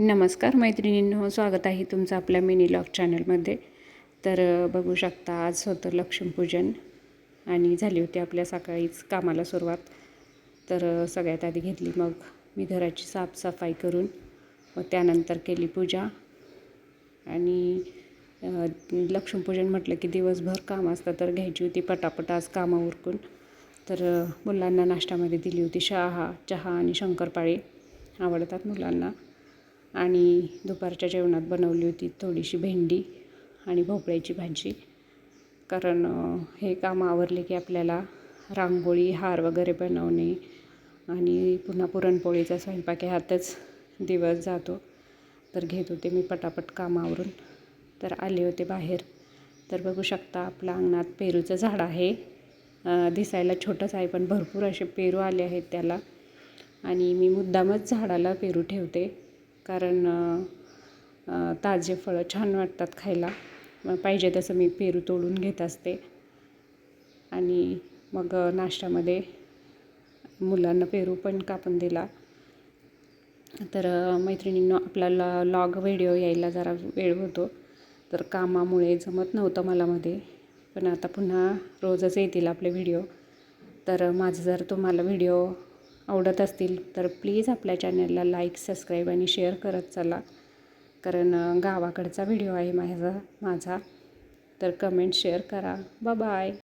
नमस्कार मैत्रिणींनो. स्वागत आहे तुमचं आपल्या मिनी लॉग चॅनलमध्ये. तर बघू शकता आज होतं लक्ष्मीपूजन आणि झाली होती आपल्या सकाळीच कामाला सुरुवात. तर सगळ्यात आधी घेतली मग मी घराची साफसफाई करून व त्यानंतर केली पूजा. आणि लक्ष्मीपूजन म्हटलं की दिवसभर काम असतं तर घ्यायची होती पटापट आज कामं उरकून. तर मुलांना नाश्त्यामध्ये दिली होती शहा चहा आणि शंकरपाळी. आवडतात मुलांना. आणि दुपारच्या जेवणात बनवली होती थोडीशी भेंडी आणि भोपळ्याची भाजी. कारण हे काम आवरले की आपल्याला रांगोळी हार वगैरे बनवणे आणि पुन्हा पुरणपोळीचा स्वयंपाक ह्यातच दिवस जातो. तर घेत होते मी पटापट कामावरून तर आले होते बाहेर. तर बघू शकता आपल्या अंगणात पेरूचं झाड आहे. दिसायला छोटंच आहे पण भरपूर असे पेरू आले आहेत त्याला. आणि मी मुद्दामच झाडाला पेरू ठेवते. कारण ताजे फळं छान वाटतात खायला. पाहिजे तसं मी पेरू तोडून घेत असते. आणि मग नाश्त्यामध्ये मुलांना पेरू पण कापून दिला. तर मैत्रिणींनो आपल्याला लॉग व्हिडिओ यायला जरा वेळ होतो. तर कामामुळे जमत नव्हतं मला मध्ये. पण आता पुन्हा रोजच येतील आपले व्हिडिओ. तर माझं जर तुम्हाला व्हिडिओ आवडत असतील तर प्लीज आपल्या चॅनलला लाईक सबस्क्राईब आणि शेअर करत चला. कारण गावाकडचा व्हिडिओ आहे माझा माझा. तर कमेंट शेअर करा. बाय.